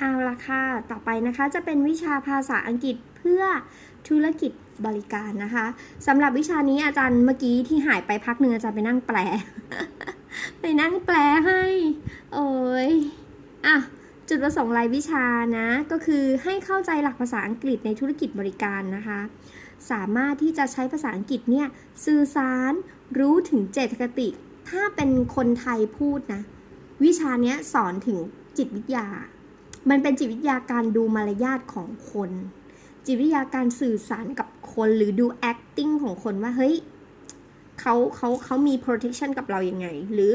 เอาละค่ะ ต่อไปนะคะจะเป็นวิชาภาษาอังกฤษเพื่อธุรกิจบริการนะคะสำหรับวิชานี้อาจารย์เมื่อกี้ที่หายไปพักหนึ่งอาจารย์ไปนั่งแปล ไปนั่งแปลให้ โอ้ยอะจุดประสงค์รายวิชานะ ก็คือให้เข้าใจหลักภาษาอังกฤษในธุรกิจบริการนะคะ สามารถที่จะใช้ภาษาอังกฤษเนี่ยสื่อสารรู้ถึงเจตคติ ถ้าเป็นคนไทยพูดนะ วิชานี้สอนถึงจิตวิทยา มันเป็นจิตวิทยาการดูมารยาทของคน จิตวิทยาการสื่อสารกับคนหรือดู acting ของคนว่าเฮ้ยเขาเขาเขามี protection กับเรายังไง หรือ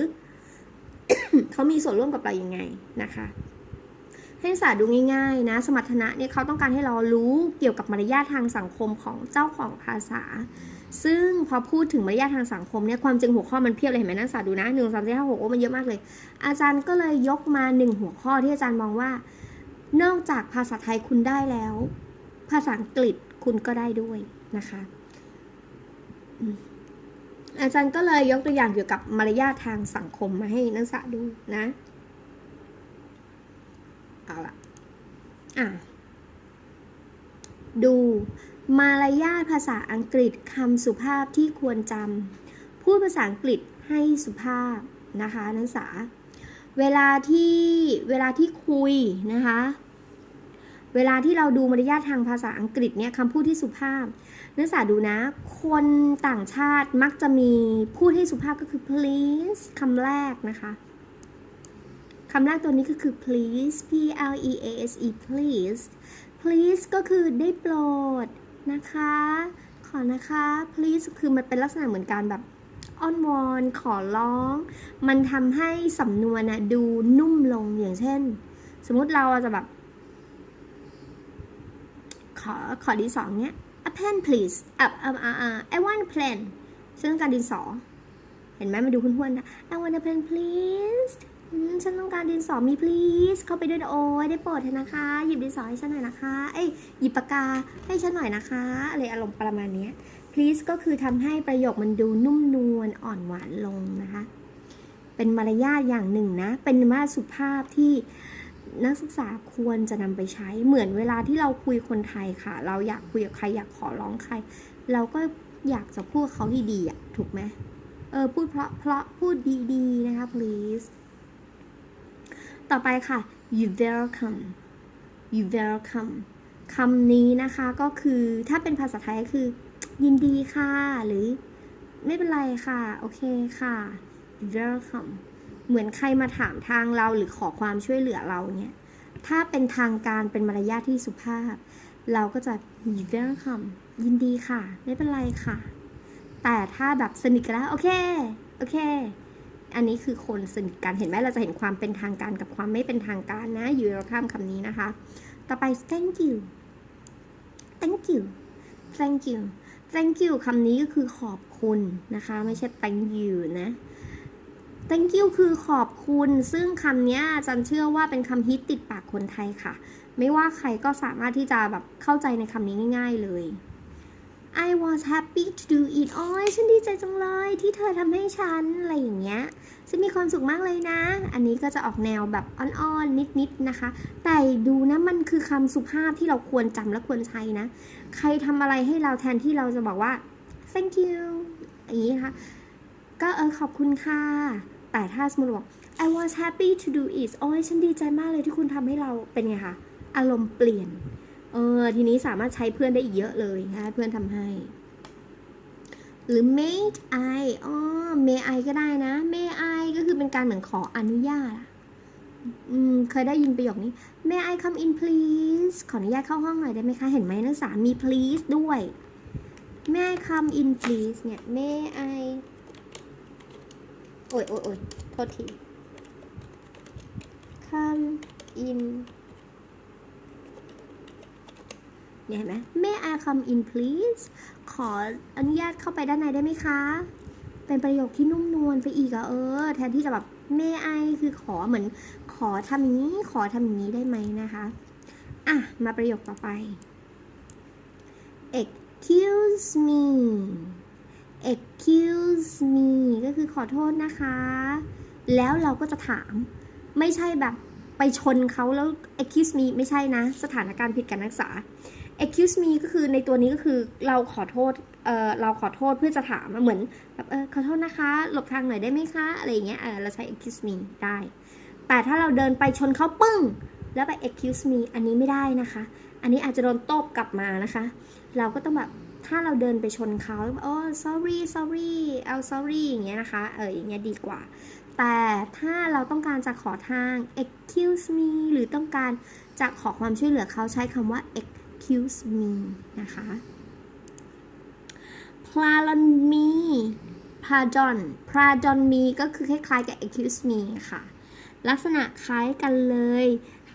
เขามีส่วนร่วมกับเรายังไงนะคะให้ศึกษาดูง่ายๆนะ สมรรถนะเนี่ยเขาต้องการให้เรารู้เกี่ยวกับมารยาททางสังคมของเจ้าของภาษา ซึ่งพอพูดถึงมารยาททางสังคมเนี่ยความจริงหัวข้อมันเพียบเลยเห็นไหมนักศึกษาดูนะหนึ่งสามสี่ห้าหกโอ้มันเยอะมากเลย อาจารย์ก็เลยยกมาหนึ่งหัวข้อที่อาจารย์มองว่า นอกจากภาษาไทยคุณได้แล้ว ภาษาอังกฤษคุณก็ได้ด้วยนะคะอาจารย์ก็เลยยกตัวอย่างเกี่ยวกับมารยาททางสังคมมาให้นักศึกษาดูนะเอาละอะดู มารยาทภาษาอังกฤษคำสุภาพที่ควรจำพูดภาษาอังกฤษให้สุภาพนะคะนักศึกษา เวลาที่เวลาที่คุยนะคะเวลาที่เราดูมารยาททางภาษาอังกฤษเนี่ยคำพูดที่สุภาพนักศึกษาดูนะ คนต่างชาติมักจะมีพูดให้สุภาพก็คือ please คำแรกนะคะคำแรกตัวนี้ก็คือ please p l e a s e please please ก็คือได้โปรด นะคะ ขอนะคะ please คือมันเป็นลักษณะเหมือนการแบบอ้อนวอนขอร้อง มันทำให้สำนวนนะดูนุ่มลงอย่างเช่น สมมติเราจะแบบ ขอขอดินสอเนี้ย a pen please อะอะอะ I want a pen ฉันต้องการดินสอ เห็นไหมมันดูคุ้นๆนะ I want a pen please ฉันต้องการดินสอมี please เข้าไปด้วยนะโอ้ยได้โปรดเถอะนะคะ หยิบดินสอให้ฉันหน่อยนะคะ เอ้ยหยิบปากกาให้ฉันหน่อยนะคะอะไรอารมณ์ประมาณนี้ please ก็คือทำให้ประโยคมันดูนุ่มนวลอ่อนหวานลงนะคะ เป็นมารยาทอย่างหนึ่งนะ เป็นมารยาทสุภาพที่นักศึกษาควรจะนำไปใช้เหมือนเวลาที่เราคุยคนไทยค่ะ เราอยากคุยกับใครอยากขอร้องใคร เราก็อยากจะพูดเขาดีๆอะถูกไหมเออพูดเพราะเพราะพูดดีๆนะคะ please ต่อไปค่ะ you welcome you welcome คำนี้นะคะก็คือถ้าเป็นภาษาไทยคือ ยินดีค่ะ หรือไม่เป็นไรค่ะ โอเคค่ะ you welcome เหมือนใครมาถามทางเราหรือขอความช่วยเหลือเราเนี่ย ถ้าเป็นทางการเป็นมารยาทที่สุภาพ เราก็จะ you welcome ยินดีค่ะ ไม่เป็นไรค่ะ แต่ถ้าแบบสนิทกันแล้ว โอเค โอเค อันนี้คือคนสนิทกันเห็นไหมเราจะเห็นความเป็นทางการกับความไม่เป็นทางการนะ you welcome คำนี้นะคะ ต่อไป thank you thank you thank you thank you คำนี้ก็คือขอบคุณนะคะ ไม่ใช่ thank you นะ thank you คือขอบคุณ ซึ่งคำนี้อาจารย์เชื่อว่าเป็นคำฮิตติดปากคนไทยค่ะ ไม่ว่าใครก็สามารถที่จะแบบเข้าใจในคำนี้ง่าย ๆเลย I was happy to do it โอ้ยฉันดีใจจังเลยที่เธอทำให้ฉัน อะไรอย่างเงี้ย ฉันมีความสุขมากเลยนะ อันนี้ก็จะออกแนวแบบอ่อนๆ นิดๆ นะคะ แต่ดูนะมันคือคำสุภาพที่เราควรจำและควรใช้นะ ใครทำอะไรให้เราแทนที่เราจะบอกว่า thank you อย่างนี้นะคะก็เออขอบคุณค่ะ แต่ถ้าสมมติบอก I was happy to do it โอ้ยฉันดีใจมากเลยที่คุณทำให้เราเป็นไงคะ อารมณ์เปลี่ยน เออทีนี้สามารถใช้เพื่อนได้อีกเยอะเลยนะคะเพื่อนทำให้ หรือ may I อ๋อ may I ก็ได้นะ may I ก็คือเป็นการเหมือนขออนุญาตอืมเคยได้ยินประโยคนี้ may I come in please ขออนุญาตเข้าห้องหน่อยได้ไหมคะ เห็นไหมนักศึกษามี please ด้วย may I come in please เนี่ย may I โอ้ยโอ้ยโอ้ยโทษที come in เนี่ยเห็นไหม May I come in please ขออนุญาตเข้าไปด้านในได้ไหมคะ เป็นประโยคที่นุ่มนวลไปอีกอะเออ แทนที่จะแบบ May I คือขอเหมือน ขอทำอย่างนี้ ขอทำอย่างนี้ได้ไหมนะคะ อะ มาประโยคต่อไป excuse me excuse me ก็คือขอโทษนะคะ แล้วเราก็จะถาม ไม่ใช่แบบไปชนเขาแล้ว excuse me ไม่ใช่นะ สถานการณ์ผิดการรักษา excuse me ก็คือในตัวนี้ก็คือเราขอโทษเออเราขอโทษเพื่อจะถามเหมือนแบบเออขอโทษนะคะ หลบทางหน่อยได้ไหมคะ อะไรอย่างเงี้ยเออเราใช้ excuse me ได้ แต่ถ้าเราเดินไปชนเขาปึ้ง แล้วไป excuse me อันนี้ไม่ได้นะคะ อันนี้อาจจะโดนโตบกลับมานะคะ เราก็ต้องแบบถ้าเราเดินไปชนเขาโอ้ sorry sorry เอา sorry อย่างเงี้ยนะคะ เอออย่างเงี้ยดีกว่า แต่ถ้าเราต้องการจะขอทาง excuse me หรือต้องการจะขอความช่วยเหลือเขาใช้คำว่า excuse me นะคะ pardon me pardon pardon me ก็คือคล้ายๆกับ excuse me ค่ะ ลักษณะคล้ายกันเลย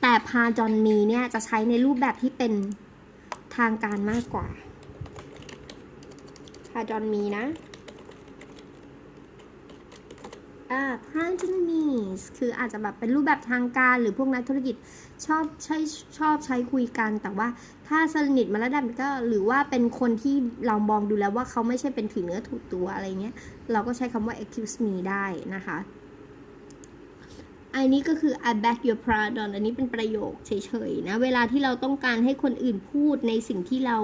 แต่ pardon me เนี่ยจะใช้ในรูปแบบที่เป็นทางการมากกว่า pardon me นะ อ่า pardon me คืออาจจะแบบเป็นรูปแบบทางการหรือพวกนักธุรกิจชอบใช้ชอบใช้คุยกัน แต่ว่าถ้าสนิทมาแล้วดับก็หรือว่าเป็นคนที่เรามองดูแล้วว่าเขาไม่ใช่เป็นถือเนื้อถูกตัวอะไรเงี้ย เราก็ใช้คำว่า excuse me ได้นะคะอันนี้ก็คือ I beg your pardon อันนี้เป็นประโยคเฉยๆนะ เวลาที่เราต้องการให้คนอื่นพูดในสิ่งที่เรา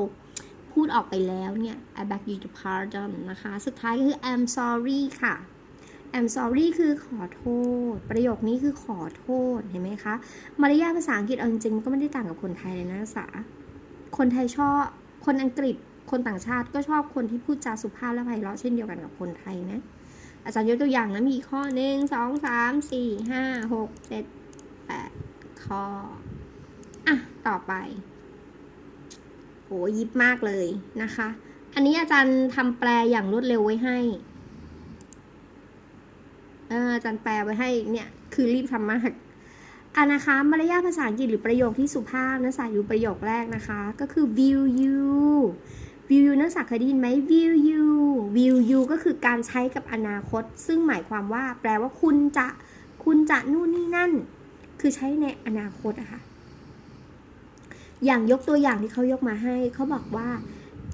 พูดออกไปแล้วเนี่ย I beg you to pardon นะคะ สุดท้ายก็คือ I'm sorry ค่ะ I'm sorry คือขอโทษ ประโยคนี้คือขอโทษ เห็นไหมคะ มารยาทภาษาอังกฤษเอาจริงๆมันก็ไม่ได้ต่างกับคนไทยเลยนะภาษา คนไทยชอบ คนอังกฤษ คนต่างชาติก็ชอบคนที่พูดจาสุภาพและไพเราะเช่นเดียวกันกับคนไทยนะ อาจารย์ยกตัวอย่างนะมีข้อหนึ่งสองสามสี่ห้าหกเจ็ดแปดข้อ อะ ต่อไปโหยิบมากเลยนะคะ อันนี้อาจารย์ทำแปลอย่างรวดเร็วไว้ให้ เอออาจารย์แปลไว้ให้เนี่ยคือรีบทำมากอะนะคะมารยาทภาษาอังกฤษหรือประโยคที่สุภาพนะสายอยู่ประโยคแรกนะคะ ก็คือ view you view you นักศึกษาเคยได้ยินไหม view you view you ก็คือการใช้กับอนาคต ซึ่งหมายความว่า แปลว่าคุณจะคุณจะนู่นนี่นั่น คือใช้ในอนาคตอะค่ะอย่างยกตัวอย่างที่เขายกมาให้เขาบอกว่า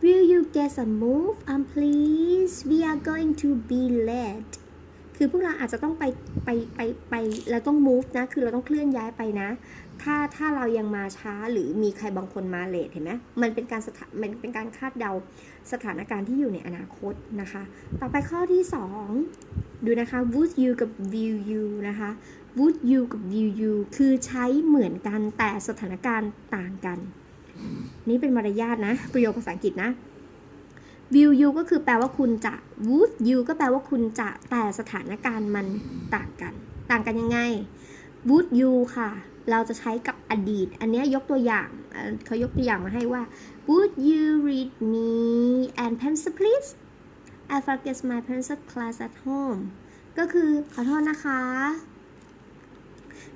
will you get a move on please we are going to be late คือพวกเราอาจจะต้องไปไปไปไปเราต้อง move นะ คือเราต้องเคลื่อนย้ายไปนะ ถ้าถ้าเรายังมาช้าหรือมีใครบางคนมาเลทเห็นไหมมันเป็นการสถามันเป็นการคาดเดาสถานการณ์ที่อยู่ในอนาคตนะคะ ต่อไปข้อที่ 2 ดูนะคะ would you กับ will you นะคะ would you กับ will you คือใช้เหมือนกันแต่สถานการณ์ต่างกัน นี่เป็นมารยาทนะ ประโยคภาษาอังกฤษนะ will you ก็คือแปลว่าคุณจะ would you ก็แปลว่าคุณจะแต่สถานการณ์มันต่างกัน ต่างกันยังไง would you ค่ะ เราจะใช้กับอดีต อันนี้ยกตัวอย่างเอ่อเขายกตัวอย่างมาให้ว่า would you read me and pencil please I forget my pencil class at home ก็คือขอโทษนะคะ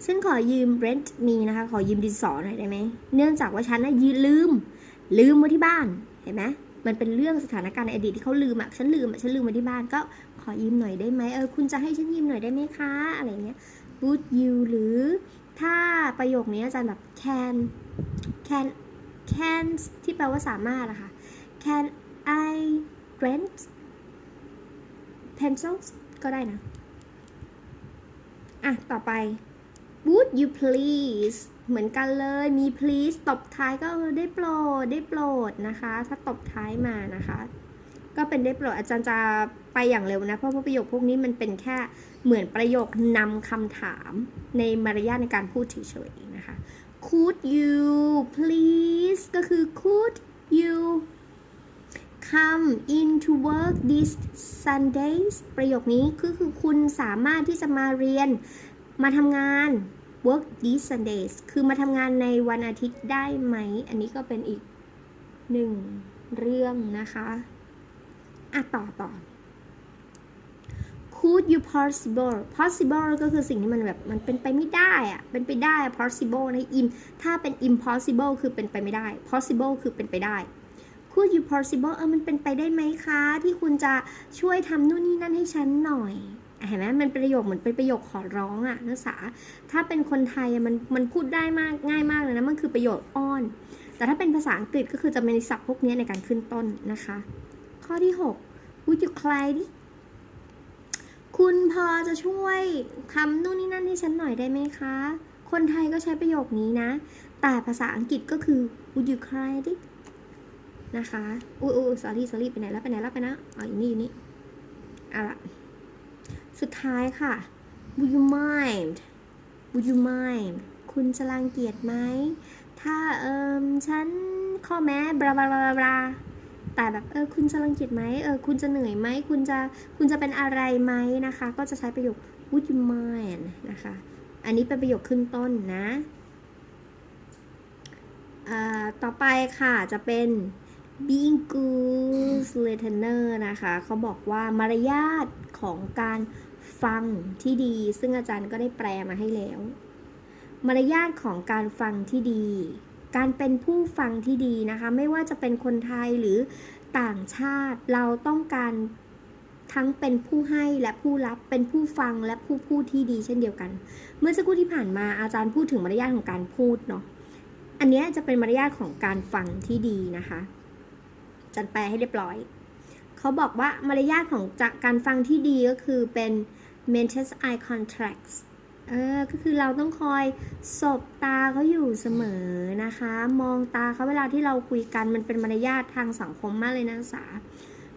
ฉันขอยืม rent me นะคะ ขอยืมดินสอหน่อยได้ไหม เนื่องจากว่าฉันนะยืมลืม ลืมไว้ที่บ้าน เห็นไหม มันเป็นเรื่องสถานการณ์ในอดีตที่เขาลืมอะฉันลืมอะฉันลืมไว้ที่บ้านก็ขอยืมหน่อยได้ไหมเออคุณจะให้ฉันยืมหน่อยได้ไหมคะอะไรเงี้ย would you หรือถ้าประโยคนี้อาจารย์แบบ can can can ที่แปลว่าสามารถอะค่ะ can I rent pencils ก็ได้นะ อะ ต่อไป would you please เหมือนกันเลย มี please ตบท้ายก็ได้โปรด ได้โปรดนะคะ ถ้าตบท้ายมานะคะ ก็เป็นได้โปรดอาจารย์จะไปอย่างเร็วนะ เพราะว่าประโยคพวกนี้มันเป็นแค่เหมือนประโยคนำคำถามในมารยาทในการพูดเฉยๆนะคะ could you please ก็คือ could you come into work this Sundays ประโยคนี้ก็คือคุณสามารถที่จะมาเรียนมาทำงาน work these Sundays คือมาทำงานในวันอาทิตย์ได้ไหม อันนี้ก็เป็นอีกหนึ่งเรื่องนะคะอะต่อต่อ could you possible possible ก็คือสิ่งที่มันแบบมันเป็นไปไม่ได้อะเป็นไปได้ possible นะ im ถ้าเป็น impossible คือเป็นไปไม่ได้ possible คือเป็นไปได้ could you possible เออมันเป็นไปได้ไหมคะ ที่คุณจะช่วยทำนู่นนี่นั่นให้ฉันหน่อย เห็นไหมมันประโยคเหมือนเป็นประโยคขอร้องอะนักศึกษา ถ้าเป็นคนไทยมันมันพูดได้มากง่ายมากเลยนะมันคือประโยคอ้อน แต่ถ้าเป็นภาษาอังกฤษก็คือจะมีศัพท์พวกนี้ในการขึ้นต้นนะคะ ข้อที่ 6 would you cry ดิคุณพอจะช่วยทำนู่นนี่นั่นให้ฉันหน่อยได้ไหมคะ คนไทยก็ใช้ประโยคนี้นะ แต่ภาษาอังกฤษก็คือ would you cry it นะคะ อุ้ยอุ้ย sorry sorry ไปไหนแล้วไปไหนแล้วไปนะ อ๋ออยู่นี่อยู่นี่เอาละ สุดท้ายค่ะ would you mind would you mind คุณจะรังเกียจไหม ถ้าเอิมฉันข้อแม้บลาบลาบลาบลาแต่แบบเออคุณจะรังเกียจไหมเออคุณจะเหนื่อยไหมคุณจะคุณจะเป็นอะไรไหมนะคะ ก็จะใช้ประโยค would you mind นะคะ อันนี้เป็นประโยคขึ้นต้นนะอ่าต่อไปค่ะจะเป็น being good listener นะคะ เขาบอกว่ามารยาทของการ ฟังที่ดี ซึ่งอาจารย์ก็ได้แปลมาให้แล้ว มารยาทของการฟังที่ดี การเป็นผู้ฟังที่ดีนะคะ ไม่ว่าจะเป็นคนไทยหรือต่างชาติเราต้องการทั้งเป็นผู้ให้และผู้รับเป็นผู้ฟังและผู้พูดที่ดีเช่นเดียวกัน เมื่อสักครู่ที่ผ่านมาอาจารย์พูดถึงมารยาทของการพูดเนาะอันนี้จะเป็นมารยาทของการฟังที่ดีนะคะอาจันแปลให้เรียบร้อย เขาบอกว่ามารยาทของจากการฟังที่ดีก็คือเป็น maintain eye contact เออ ก็คือเราต้องคอยสบตาเขาอยู่เสมอนะคะ มองตาเขาเวลาที่เราคุยกันมันเป็นมารยาททางสังคมมากเลยนะสา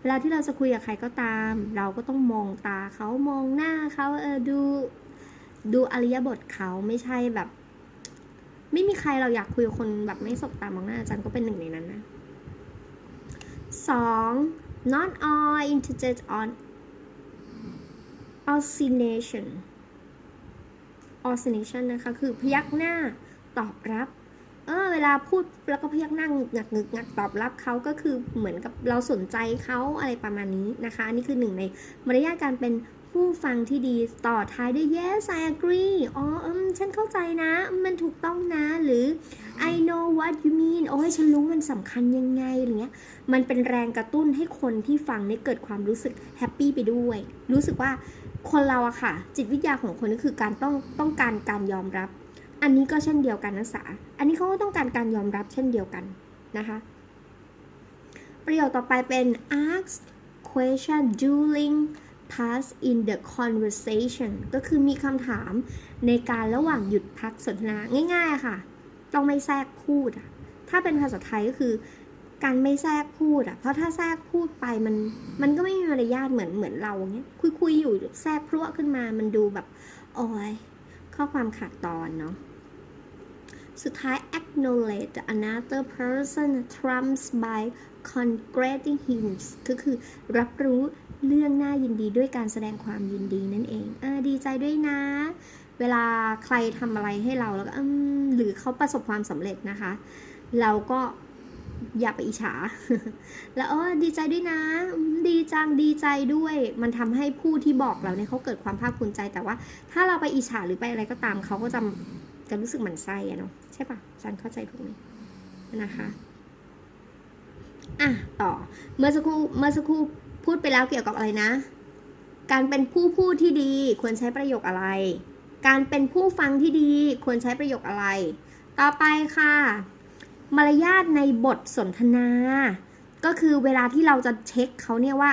เวลาที่เราจะคุยกับใครก็ตาม เราก็ต้องมองตาเขามองหน้าเขาเออดูดูอริยบทเขาไม่ใช่แบบ ไม่มีใครเราอยากคุยกับคนแบบไม่สบตามองหน้าอาจารย์ก็เป็นหนึ่งในนั้นนะสอง not all interested on oscillation oscillation นะคะ คือพยักหน้าตอบรับ เออเวลาพูดแล้วก็พยักหน้าหงักงึกงักตอบรับเขาก็คือเหมือนกับเราสนใจเขาอะไรประมาณนี้นะคะ อันนี้คือหนึ่งในมารยาทการเป็นผู้ฟังที่ดีต่อท้ายด้วย yes I agree อ๋ออืมฉันเข้าใจนะมมันถูกต้องนะ หรือ I know what you mean โอ้ยฉันรู้มันสำคัญยังไงอะไรเงี้ย มันเป็นแรงกระตุ้นให้คนที่ฟังเนี่ยเกิดความรู้สึกแฮปปี้ไปด้วย รู้สึกว่า คนเราอะค่ะ จิตวิทยาของคนก็คือการต้องต้องการการยอมรับ อันนี้ก็เช่นเดียวกันนะสาอันนี้เขาก็ต้องการการยอมรับเช่นเดียวกันนะคะ ประโยคต่อไปเป็น ask question during pass in the conversation ก็คือมีคำถามในการระหว่างหยุดพักสนทนาง่าย ๆ ค่ะ ต้องไม่แทรกพูดอะถ้าเป็นภาษาไทยก็คือ การไม่แทรกพูดอะเพราะถ้าแทรกพูดไปมัน มันก็ไม่มีมารยาทเหมือนเหมือนเราเนี้ยคุยคุยอยู่แทรกพรั่วขึ้นมา มันดูแบบโอ้ยข้อความขาดตอนเนาะสุดท้าย acknowledge another person trumps by congratulating him ก็คือรับรู้เรื่องน่ายินดีด้วยการแสดงความยินดีนั่นเองเออดีใจด้วยนะ เวลาใครทำอะไรให้เราแล้วก็หรือเขาประสบความสำเร็จนะคะ เราก็ อย่าไปอิจฉา แล้วเออดีใจด้วยนะ ดีจังดีใจด้วย มันทำให้ผู้ที่บอกเราเนี่ยเขาเกิดความภาคภูมิใจ แต่ว่าถ้าเราไปอิจฉาหรือไปอะไรก็ตามเขาก็จะจะรู้สึกหมันไส้อะเนาะใช่ปะจันเข้าใจถูกไหมนะคะอะต่อเมื่อสักครู่เมื่อสักครู่พูดไปแล้วเกี่ยวกับอะไรนะ การเป็นผู้พูดที่ดีควรใช้ประโยคอะไร การเป็นผู้ฟังที่ดีควรใช้ประโยคอะไร ต่อไปค่ะ มารยาทในบทสนทนา ก็คือเวลาที่เราจะเช็คเขาเนี่ยว่า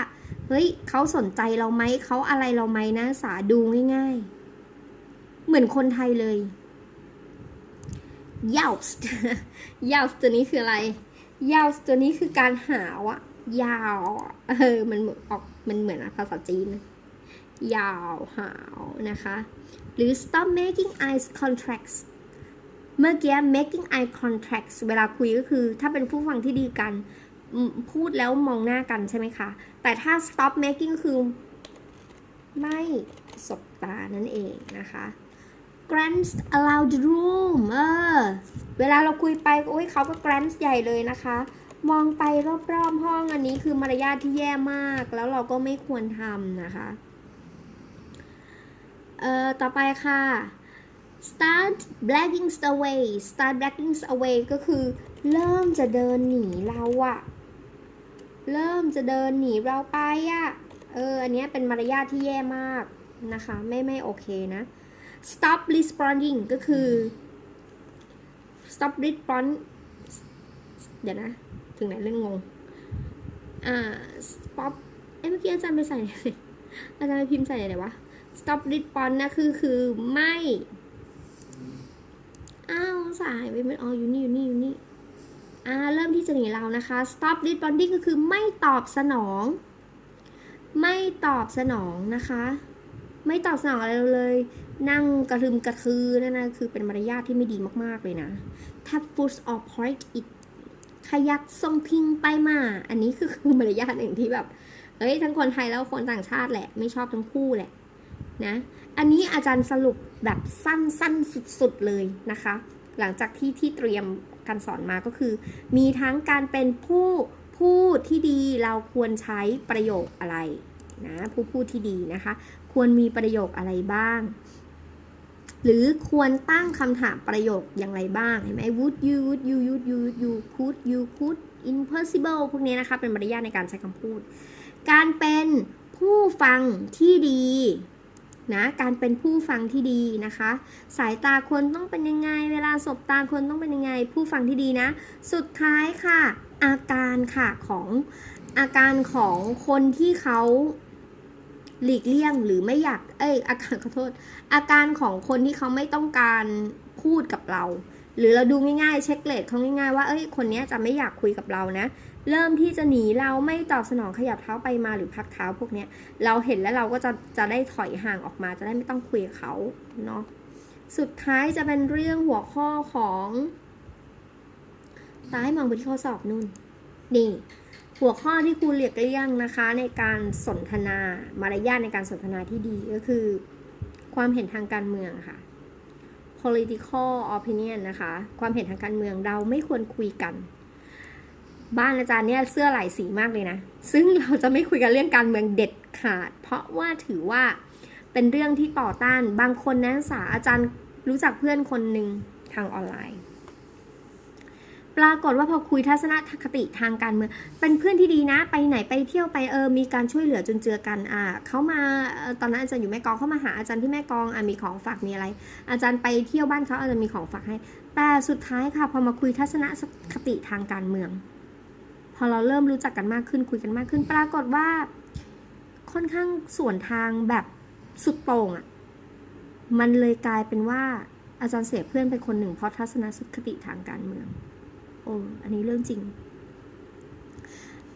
เฮ้ยเขาสนใจเราไหมเขาอะไรเราไหมนะ สาดูง่าย ๆ เหมือนคนไทยเลย y o u s t y o u s t ตัวนี้คืออะไร y o u s t ตัวนี้คือการหาวอะยาวเออมันออกมันเหมือนภาษาจีนยาวหาวนะคะ หรือ stop making eye contracts เมื่อกี้ making eye contact เวลาคุยก็คือ ถ้าเป็นผู้ฟังที่ดีกัน พูดแล้วมองหน้ากันใช่ไหมคะ แต่ถ้า stop making ก็คือ ไม่สบตานั่นเองนะคะ glance around the room เออ เวลาเราคุยไป โอ้ยเขาก็ glance ใหญ่เลยนะคะ มองไปรอบๆห้องอันนี้คือมารยาทที่แย่มาก แล้วเราก็ไม่ควรทำนะคะ เอ่อ ต่อไปค่ะ start backing away start backing away ก็คือเริ่มจะเดินหนีเราอะเริ่มจะเดินหนีเราไปอะเออ อันนี้เป็นมารยาทที่แย่มากนะคะ ไม่ไม่โอเคนะ stop responding ก็คือ stop respond เดี๋ยวนะ ถึงไหนเรื่องงง อ่า stop เอ้เมื่อกี้อาจารย์ไปใส่อาจารย์ไปพิมพ์ใส่ไหนวะ stop respond นะคือคือไม่ องสายไปมันอ๋ออยู่นี่อยู่นี่อยู่นี่อ่าเริ่มที่จะหนีเรานะคะ stop responding ก็คือไม่ตอบสนอง ไม่ตอบสนองนะคะ ไม่ตอบสนองอะไรเราเลย นั่งกระทึมกระทือนั่นนะคือเป็นมารยาทที่ไม่ดีมากๆเลยนะ tap foot or point it ขยักทรงพิงไปมา อันนี้คือคือมารยาทหนึ่งที่แบบเอ้ยทั้งคนไทยแล้วคนต่างชาติแหละ ไม่ชอบทั้งคู่แหละนะ อันนี้อาจารย์สรุปแบบสั้นๆสุดๆเลยนะคะ หลังจากที่ที่เตรียมการสอนมาก็คือ มีทั้งการเป็นผู้พูดที่ดีเราควรใช้ประโยคอะไรนะผู้พูดที่ดีนะคะ ควรมีประโยคอะไรบ้าง หรือควรตั้งคำถามประโยคอย่างไรบ้างเห็นไหม would you would you would you would you could you could impossible พวกนี้นะคะ เป็นมารยาทในการใช้คำพูด การเป็นผู้ฟังที่ดี นะการเป็นผู้ฟังที่ดีนะคะ สายตาคนต้องเป็นยังไง เวลาสบตาคนต้องเป็นยังไง ผู้ฟังที่ดีนะ สุดท้ายค่ะ อาการค่ะของอาการของคนที่เขาหลีกเลี่ยงหรือไม่อยาก เอ้ยอาการขอโทษ อาการของคนที่เขาไม่ต้องการพูดกับเรา หรือเราดูง่ายๆ เช็คเลทเขาง่ายๆว่า เอ้ย คนนี้จะไม่อยากคุยกับเรานะ เริ่มที่จะหนีเราไม่ตอบสนองขยับเท้าไปมาหรือพักเท้าพวกเนี้ยเราเห็นแล้วเราก็จะจะได้ถอยห่างออกมาจะได้ไม่ต้องคุยกับเขาเนาะสุดท้ายจะเป็นเรื่องหัวข้อของตาให้มองไปที่ข้อสอบนู่นนี่หัวข้อที่ครูเลียกเลี่ยงนะคะ ในการสนทนามารยาทในการสนทนาที่ดีก็คือ ความเห็นทางการเมืองค่ะ political opinion นะคะ ความเห็นทางการเมืองเราไม่ควรคุยกัน บ้านอาจารย์เนี่ยเสื้อหลายสีมากเลยนะ ซึ่งเราจะไม่คุยกันเรื่องการเมืองเด็ดขาด เพราะว่าถือว่าเป็นเรื่องที่ต่อต้าน บางคนนักศึกษาอาจารย์รู้จักเพื่อนคนหนึ่งทางออนไลน์ ปรากฏว่าพอคุยทัศนคติทางการเมือง เป็นเพื่อนที่ดีนะ ไปไหนไปเที่ยวไปเออ มีการช่วยเหลือจนเจือกัน อ่าเขามาตอนนั้นอาจารย์อยู่แม่กองเขามาหาอาจารย์ที่แม่กอง อะมีของฝากมีอะไร อาจารย์ไปเที่ยวบ้านเขาอาจารย์มีของฝากให้ แต่สุดท้ายค่ะพอมาคุยทัศนคติทางการเมือง อเราเริ่มรู้จักกันมากขึ้นคุยกันมากขึ้น ปรากฏว่า ค่อนข้างส่วนทางแบบสุดโต่งอะ่ะ มันเลยกลายเป็นว่าอาจารย์เสียเพื่อนไปคนหนึ่งเพราะทัศนคติทางการเมือง โอ้อันนี้เรื่องจริง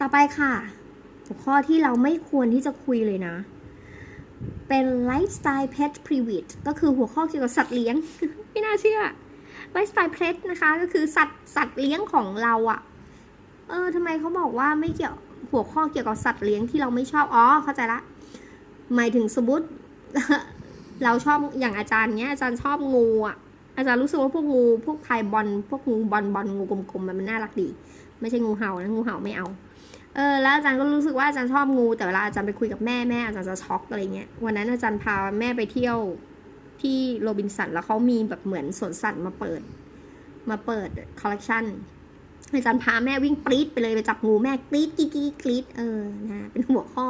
ต่อไปค่ะหัวข้อที่เราไม่ควรที่จะคุยเลยนะ เป็นไลฟ์สไตล์ pet private ก็คือหัวข้อเกี่ยวกับสัตว์เลี้ยง ไม่น่าเชื่อไลฟ์สไตล์ pet นะคะ ก็คือสัตว์สัตว์เลี้ยงของเราอะ เออทำไมเขาบอกว่าไม่เกี่ยวหัวข้อเกี่ยวกับสัตว์เลี้ยงที่เราไม่ชอบ อ๋อ เข้าใจละ หมายถึงสมมติเราชอบอย่างอาจารย์เนี้ยอาจารย์ชอบงูอะ อาจารย์รู้สึกว่าพวกงูพวกไทยบอลพวกงูบอลบอลงูกลมๆมันมันน่ารักดี ไม่ใช่งูเห่านะงูเห่าไม่เอา เออแล้วอาจารย์ก็รู้สึกว่าอาจารย์ชอบงูแต่เวลาอาจารย์ไปคุยกับแม่แม่อาจารย์จะช็อกอะไรเงี้ยวันนั้นอาจารย์พาแม่ไปเที่ยวที่โรบินสันแล้วเขามีแบบเหมือนสวนสัตว์มาเปิด มาเปิดคอลเลกชัน อาจารย์พาแม่วิ่งปรี๊ดไปเลยไปจับงูแม่กรี๊ดกรี๊ดกรี๊ดกรี๊ดเออนะเป็นหัวข้อ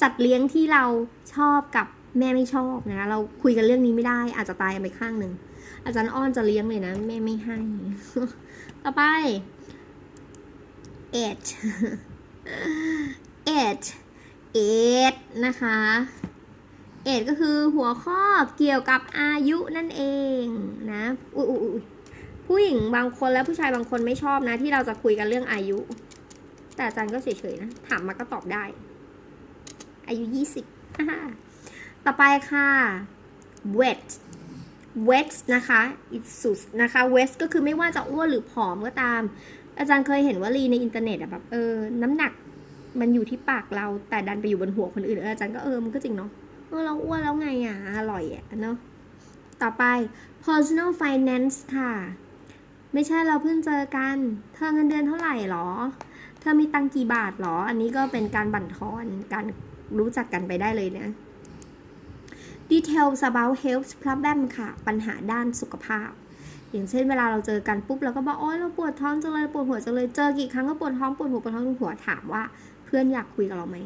สัตว์เลี้ยงที่เราชอบกับแม่ไม่ชอบนะ เราคุยกันเรื่องนี้ไม่ได้ อาจจะตายไปข้างหนึ่งอาจารย์อ้อนจะเลี้ยงเลยนะแม่ไม่ให้ ต่อไป it it it นะคะ it ก็คือหัวข้อเกี่ยวกับอายุนั่นเองนะ อุ้ยอุ้ยอุ๊ย ผู้หญิงบางคนและผู้ชายบางคนไม่ชอบนะ ที่เราจะคุยกันเรื่องอายุ แต่อาจารย์ก็เฉยๆนะ ถามมาก็ตอบได้ อายุยี่สิบต่อไปค่ะ wet wet นะคะ it's สุดนะคะ wet ก็คือไม่ว่าจะอ้วนหรือผอมก็ตาม อาจารย์เคยเห็นว่ารีในอินเทอร์เน็ตอะแบบเออ น้ำหนักมันอยู่ที่ปากเราแต่ดันไปอยู่บนหัวคนอื่น เอออาจารย์ก็เออ มันก็จริงเนาะเออเราอ้วนแล้วไงอะอร่อยอะเนาะต่อไป personal finance ค่ะ ไม่ใช่เราเพิ่งเจอกัน เธอเงินเดือนเท่าไหร่หรอ เธอมีตังกี่บาทหรอ อันนี้ก็เป็นการบั่นทอนการรู้จักกันไปได้เลยนะ details about health problem ค่ะ ปัญหาด้านสุขภาพ อย่างเช่นเวลาเราเจอกันปุ๊บเราก็บอกโอ๊ยเราปวดท้องจังเลยปวดหัวจังเลยเจอกี่ครั้งก็ปวดท้องปวดหัวปวดท้องปวดหัวถามว่า เพื่อนอยากคุยกับเราไหม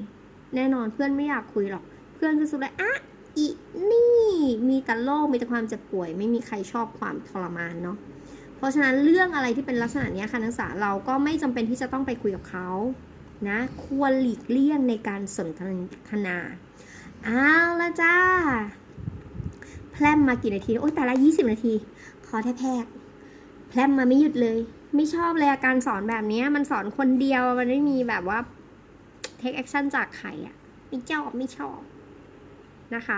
แน่นอนเพื่อนไม่อยากคุยหรอก เพื่อนก็สุดเลยอะอีนี่ มีแต่โรคมีแต่ความเจ็บป่วย ไม่มีใครชอบความทรมานเนาะ เพราะฉะนั้นเรื่องอะไรที่เป็นลักษณะนี้ค่ะนักศึกษาเราก็ไม่จำเป็นที่จะต้องไปคุยกับเขานะควรหลีกเลี่ยงในการสนทนาเอาละจ้า แพรมมากี่นาที โอ้ยแต่ละยี่สิบนาที ขอแทบแพกแพรมมาไม่หยุดเลย ไม่ชอบเลยอะการสอนแบบนี้มันสอนคนเดียวมันไม่มีแบบว่า take action จากใครอะไม่ชอบไม่ชอบนะคะ